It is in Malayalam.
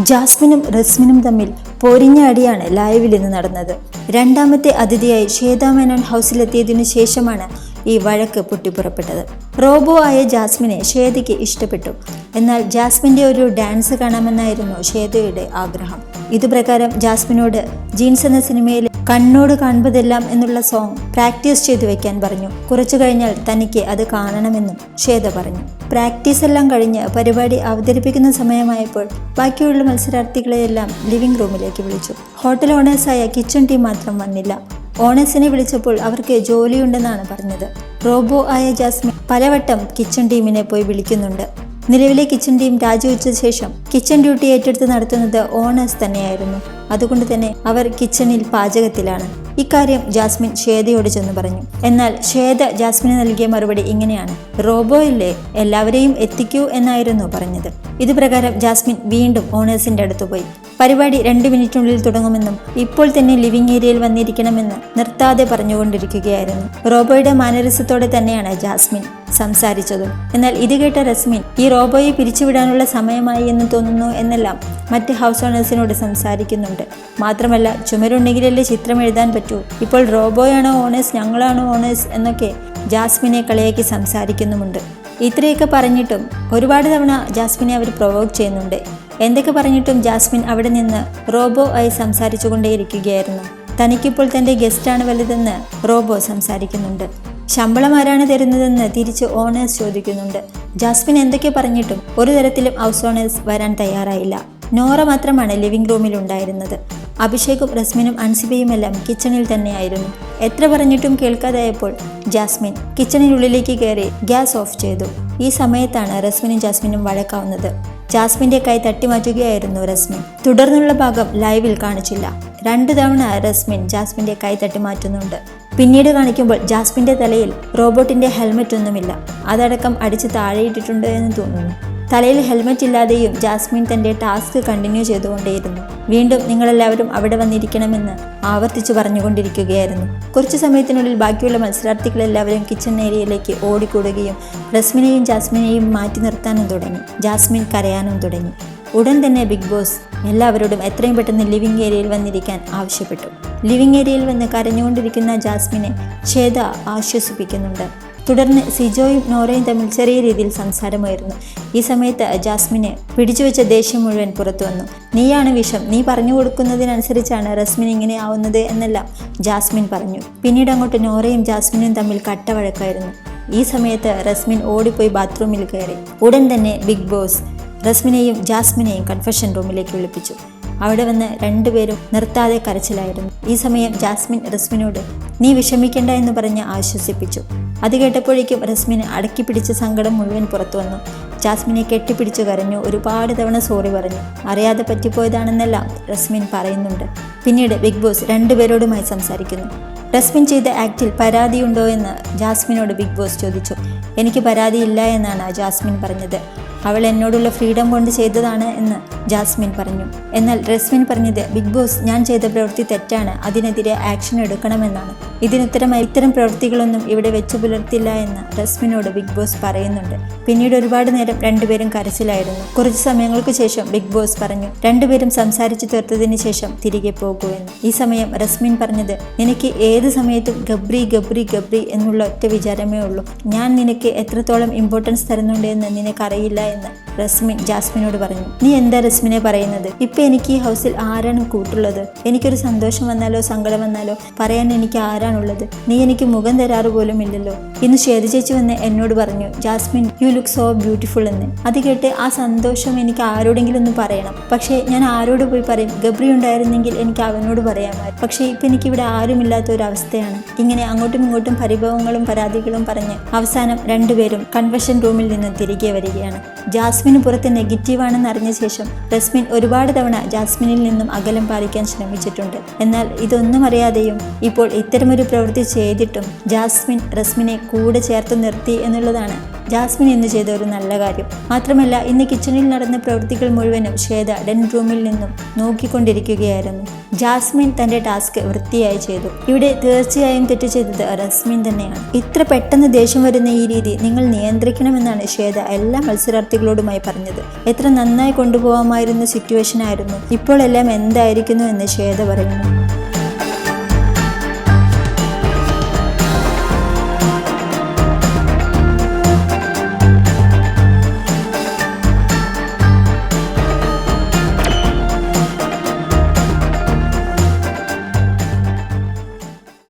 ജാസ്മിനും റസ്മിനും തമ്മിൽ പോരിഞ്ഞ അടിയാണ് ലൈവിൽ ഇന്ന് നടന്നത്. രണ്ടാമത്തെ അതിഥിയായി ശ്വേതാ മേനോൻ ഹൗസിലെത്തിയതിനു ശേഷമാണ് ഈ വഴക്ക് പൊട്ടിപ്പുറപ്പെട്ടത്. റോബോ ആയ ജാസ്മിനെ ശ്വേതയ്ക്ക് ഇഷ്ടപ്പെട്ടു. എന്നാൽ ജാസ്മിന്റെ ഒരു ഡാൻസ് കാണാമെന്നായിരുന്നു ശ്വേതയുടെ ആഗ്രഹം. ഇതുപ്രകാരം ജാസ്മിനോട് ജീൻസ് എന്ന സിനിമയിൽ കണ്ണോട് കാണുന്നതെല്ലാം എന്നുള്ള സോങ് പ്രാക്ടീസ് ചെയ്തു വെക്കാൻ പറഞ്ഞു. കുറച്ചു കഴിഞ്ഞാൽ തനിക്ക് അത് കാണണമെന്നും ശ്വേത പറഞ്ഞു. പ്രാക്ടീസ് എല്ലാം കഴിഞ്ഞ് പരിപാടി അവതരിപ്പിക്കുന്ന സമയമായപ്പോൾ ബാക്കിയുള്ള മത്സരാർത്ഥികളെയെല്ലാം ലിവിംഗ് റൂമിലേക്ക് വിളിച്ചു. ഹോട്ടൽ ഓണേഴ്സായ കിച്ചൺ ടീം മാത്രം വന്നില്ല. ഓണേഴ്സിനെ വിളിച്ചപ്പോൾ അവർക്ക് ജോലിയുണ്ടെന്നാണ് പറഞ്ഞത്. റോബോ ആയ ജാസ്മിൻ പലവട്ടം കിച്ചൺ ടീമിനെ പോയി വിളിക്കുന്നുണ്ട്. നിലവിലെ കിച്ചൺ ടീം രാജിവെച്ച ശേഷം കിച്ചൺ ഡ്യൂട്ടി ഏറ്റെടുത്ത് നടത്തുന്നത് ഓണേഴ്സ് തന്നെയായിരുന്നു. അതുകൊണ്ട് തന്നെ അവർ കിച്ചണിൽ പാചകത്തിലാണ്. ഇക്കാര്യം ജാസ്മിൻ ശ്വേതയോട് ചെന്ന് പറഞ്ഞു. എന്നാൽ ശ്വേത ജാസ്മിന് നൽകിയ മറുപടി ഇങ്ങനെയാണ്. റോബോ ഇല്ലേ എല്ലാവരെയും എത്തിക്കൂ എന്നായിരുന്നു പറഞ്ഞത്. ഇത് പ്രകാരം ജാസ്മിൻ വീണ്ടും ഓണേഴ്സിന്റെ അടുത്ത് പോയി. പരിപാടി രണ്ട് മിനിറ്റിനുള്ളിൽ തുടങ്ങുമെന്നും ഇപ്പോൾ തന്നെ ലിവിംഗ് ഏരിയയിൽ വന്നിരിക്കണമെന്ന് നിർത്താതെ പറഞ്ഞുകൊണ്ടിരിക്കുകയായിരുന്നു. റോബോയുടെ മാനരസത്തോടെ തന്നെയാണ് ജാസ്മിൻ. സംസാരിച്ചതും. എന്നാൽ ഇത് കേട്ട റസ്മിൻ ഈ റോബോയെ പിരിച്ചുവിടാനുള്ള സമയമായി എന്ന് തോന്നുന്നു എന്നെല്ലാം മറ്റ് ഹൗസ് ഓണേഴ്സിനോട് സംസാരിക്കുന്നുണ്ട്. മാത്രമല്ല ചുമരുണ്ടെങ്കിലല്ലേ ചിത്രം എഴുതാൻ പറ്റൂ. ഇപ്പോൾ റോബോയാണോ ഓണേഴ്സ് ഞങ്ങളാണോ ഓണേഴ്സ് എന്നൊക്കെ ജാസ്മിനെ കളിയാക്കി സംസാരിക്കുന്നുമുണ്ട്. ഇത്രയൊക്കെ പറഞ്ഞിട്ടും ഒരുപാട് തവണ ജാസ്മിനെ അവർ പ്രൊവോക്ക് ചെയ്യുന്നുണ്ട്. എന്തൊക്കെ പറഞ്ഞിട്ടും ജാസ്മിൻ അവിടെ നിന്ന് റോബോ ആയി സംസാരിച്ചു കൊണ്ടേയിരിക്കുകയായിരുന്നു തനിക്കിപ്പോൾ തന്റെ ഗസ്റ്റാണ് വലുതെന്ന് റോബോ സംസാരിക്കുന്നുണ്ട്. ശമ്പളം ആരാണ് തരുന്നതെന്ന് തിരിച്ച് ഓണേഴ്സ് ചോദിക്കുന്നുണ്ട്. ജാസ്മിൻ എന്തൊക്കെ പറഞ്ഞിട്ടും ഒരു തരത്തിലും ഹൗസ് ഓണേഴ്സ് വരാൻ തയ്യാറായില്ല. നോറ മാത്രമാണ് ലിവിംഗ് റൂമിൽ ഉണ്ടായിരുന്നത്. അഭിഷേകും റസ്മിനും അൻസിബയുമെല്ലാം കിച്ചണിൽ തന്നെയായിരുന്നു. എത്ര പറഞ്ഞിട്ടും കേൾക്കാതായപ്പോൾ ജാസ്മിൻ കിച്ചണിനുള്ളിലേക്ക് കയറി ഗ്യാസ് ഓഫ് ചെയ്തു. ഈ സമയത്താണ് റസ്മിനും ജാസ്മിനും വഴക്കാവുന്നത്. ജാസ്മിന്റെ കൈ തട്ടിമാറ്റുകയായിരുന്നു റസ്മിൻ. തുടർന്നുള്ള ഭാഗം ലൈവിൽ കാണിച്ചില്ല. രണ്ടു തവണ റസ്മിൻ ജാസ്മിന്റെ കൈ തട്ടിമാറ്റുന്നുണ്ട്. പിന്നീട് കാണിക്കുമ്പോൾ ജാസ്മിന്റെ തലയിൽ റോബോട്ടിന്റെ ഹെൽമെറ്റ് ഒന്നുമില്ല അതടക്കം അടിച്ച് താഴെയിട്ടിട്ടുണ്ട് എന്ന് തോന്നുന്നു. തലയിൽ ഹെൽമെറ്റ് ഇല്ലാതെയും ജാസ്മിൻ തന്റെ ടാസ്ക് കണ്ടിന്യൂ ചെയ്തുകൊണ്ടേയിരുന്നു. വീണ്ടും നിങ്ങളെല്ലാവരും അവിടെ വന്നിരിക്കണമെന്ന് ആവർത്തിച്ചു പറഞ്ഞുകൊണ്ടിരിക്കുകയായിരുന്നു. കുറച്ചു സമയത്തിനുള്ളിൽ ബാക്കിയുള്ള മത്സരാർത്ഥികളെല്ലാവരും കിച്ചൺ ഏരിയയിലേക്ക് ഓടിക്കൂടുകയും റസ്മിനെയും ജാസ്മിനെയും മാറ്റി നിർത്താനും തുടങ്ങി. ജാസ്മിൻ കരയാനും തുടങ്ങി. ഉടൻ തന്നെ ബിഗ് ബോസ് എല്ലാവരോടും എത്രയും പെട്ടെന്ന് ലിവിംഗ് ഏരിയയിൽ വന്നിരിക്കാൻ ആവശ്യപ്പെട്ടു. ലിവിംഗ് ഏരിയയിൽ വന്ന് കരഞ്ഞുകൊണ്ടിരിക്കുന്ന ജാസ്മിനെ ഛേദ ആശ്വസിപ്പിക്കുന്നുണ്ട്. തുടർന്ന് സിജോയും നോറയും തമ്മിൽ ചെറിയ രീതിയിൽ സംസാരമായിരുന്നു ഈ സമയത്ത് ജാസ്മിനെ പിടിച്ചുവെച്ച ദേഷ്യം മുഴുവൻ പുറത്തു വന്നു. നീയാണ് വിഷം. നീ പറഞ്ഞു കൊടുക്കുന്നതിനനുസരിച്ചാണ് റസ്മിൻ ഇങ്ങനെ ആവുന്നത് എന്നെല്ലാം ജാസ്മിൻ പറഞ്ഞു. പിന്നീട് അങ്ങോട്ട് നോറയും ജാസ്മിനും തമ്മിൽ കട്ടവഴക്കായിരുന്നു ഈ സമയത്ത് റസ്മിൻ ഓടിപ്പോയി ബാത്റൂമിൽ കയറി. ഉടൻ തന്നെ ബിഗ് ബോസ് റസ്മിനെയും ജാസ്മിനെയും കൺഫെഷൻ റൂമിലേക്ക് വിളിപ്പിച്ചു. അവിടെ വന്ന് രണ്ടുപേരും നിർത്താതെ കരച്ചിലായിരുന്നു. ഈ സമയം ജാസ്മിൻ റസ്മിനോട് നീ വിഷമിക്കേണ്ട എന്ന് പറഞ്ഞ് ആശ്വസിപ്പിച്ചു. അത് കേട്ടപ്പോഴേക്കും റസ്മിന് അടക്കി പിടിച്ച സങ്കടം മുഴുവൻ പുറത്തു വന്നു. ജാസ്മിനെ കെട്ടിപ്പിടിച്ചു കരഞ്ഞു ഒരുപാട് തവണ സോറി പറഞ്ഞു. അറിയാതെ പറ്റിപ്പോയതാണെന്നെല്ലാം റസ്മിൻ പറയുന്നുണ്ട്. പിന്നീട് ബിഗ് ബോസ് രണ്ടുപേരോടുമായി സംസാരിക്കുന്നു. റസ്മിൻ ചെയ്ത ആക്ടിൽ പരാതിയുണ്ടോ എന്ന് ജാസ്മിനോട് ബിഗ് ബോസ് ചോദിച്ചു. എനിക്ക് പരാതിയില്ല എന്നാണ് ജാസ്മിൻ പറഞ്ഞത്. അവൾ എന്നോടുള്ള ഫ്രീഡം കൊണ്ട് ചെയ്തതാണ് എന്ന് ജാസ്മിൻ പറഞ്ഞു. എന്നാൽ റസ്മിൻ പറഞ്ഞത് ബിഗ് ബോസ് ഞാൻ ചെയ്ത പ്രവൃത്തി തെറ്റാണ്. അതിനെതിരെ ആക്ഷൻ എടുക്കണമെന്നാണ്. ഇതിനുത്തരം ഇത്തരം പ്രവൃത്തികളൊന്നും ഇവിടെ വെച്ചു പുലർത്തില്ല എന്ന് റസ്മിനോട് ബിഗ് ബോസ് പറയുന്നുണ്ട്. പിന്നീട് ഒരുപാട് നേരം രണ്ടുപേരും കരച്ചിലായിരുന്നു. കുറച്ച് സമയങ്ങൾക്ക് ശേഷം ബിഗ് ബോസ് പറഞ്ഞു രണ്ടുപേരും സംസാരിച്ചു തീർത്തതിന് ശേഷം തിരികെ പോകൂ എന്ന്. ഈ സമയം റസ്മിൻ പറഞ്ഞത് നിനക്ക് ഏത് സമയത്തും ഗബ്രി ഗബ്രി ഗബ്രി എന്നുള്ള ഒറ്റ വിചാരമേ ഉള്ളൂ. ഞാൻ നിനക്ക് എത്രത്തോളം ഇമ്പോർട്ടൻസ് തരുന്നുണ്ട് എന്ന് നിനക്കറിയില്ല എന്ന്. റസ്മിൻ ജാസ്മിനോട് പറഞ്ഞു നീ എന്താ റസ്മിനെ പറയുന്നത്? ഇപ്പൊ എനിക്ക് ഈ ഹൗസിൽ ആരാണ് കൂട്ടുള്ളത്? എനിക്കൊരു സന്തോഷം വന്നാലോ സങ്കടം വന്നാലോ? പറയാൻ എനിക്ക് ആരാണുള്ളത്? നീ എനിക്ക് മുഖം തരാറ് പോലും ഇല്ലല്ലോ. ഇന്ന് ശ്വേത വന്ന് എന്നോട് പറഞ്ഞു Jasmine you look so beautiful എന്ന്. അത് കേട്ട് ആ സന്തോഷം എനിക്ക് ആരോടെങ്കിലും ഒന്ന് പറയണം. പക്ഷേ ഞാൻ ആരോട് പോയി പറയും ഗബ്രി ഉണ്ടായിരുന്നെങ്കിൽ എനിക്ക് അവനോട് പറയാമായിരുന്നു. പക്ഷേ ഇപ്പൊ എനിക്ക് ഇവിടെ ആരുമില്ലാത്ത ഒരു അവസ്ഥയാണ്. ഇങ്ങനെ അങ്ങോട്ടും ഇങ്ങോട്ടും പരിഭവങ്ങളും പരാതികളും പറഞ്ഞ് അവസാനം രണ്ടുപേരും കൺവെഷൻ റൂമിൽ നിന്ന് തിരികെ വരികയാണ്. ജാസ്മിന് പുറത്ത് നെഗറ്റീവാണെന്ന് അറിഞ്ഞ ശേഷം റസ്മിൻ ഒരുപാട് തവണ ജാസ്മിനിൽ നിന്നും അകലം പാലിക്കാൻ ശ്രമിച്ചിട്ടുണ്ട്. എന്നാൽ ഇതൊന്നും അറിയാതെയും ഇപ്പോൾ ഇത്തരമൊരു പ്രവൃത്തി ചെയ്തിട്ടും ജാസ്മിൻ റസ്മിനെ കൂടെ ചേർത്ത് നിർത്തി എന്നുള്ളതാണ് ജാസ്മിൻ ഇന്ന് ചെയ്ത ഒരു നല്ല കാര്യം. മാത്രമല്ല ഇന്ന് കിച്ചണിൽ നടന്ന പ്രവൃത്തികൾ മുഴുവനും ശ്വേത ഡെൻ റൂമിൽ നിന്നും നോക്കിക്കൊണ്ടിരിക്കുകയായിരുന്നു. ജാസ്മിൻ തന്റെ ടാസ്ക് വൃത്തിയായി ചെയ്തു. ഇവിടെ തീർച്ചയായും തെറ്റ് ചെയ്തത് റസ്മിൻ തന്നെയാണ്. ഇത്ര പെട്ടെന്ന് ദേഷ്യം വരുന്ന ഈ രീതി നിങ്ങൾ നിയന്ത്രിക്കണമെന്നാണ് ശ്വേത എല്ലാ മത്സരാർത്ഥികളോടുമായി പറഞ്ഞത്. എത്ര നന്നായി കൊണ്ടുപോകാമായിരുന്ന സിറ്റുവേഷൻ ആയിരുന്നു. ഇപ്പോൾ എല്ലാം എന്തായിരിക്കുന്നു എന്ന് ശ്വേത പറയുന്നു.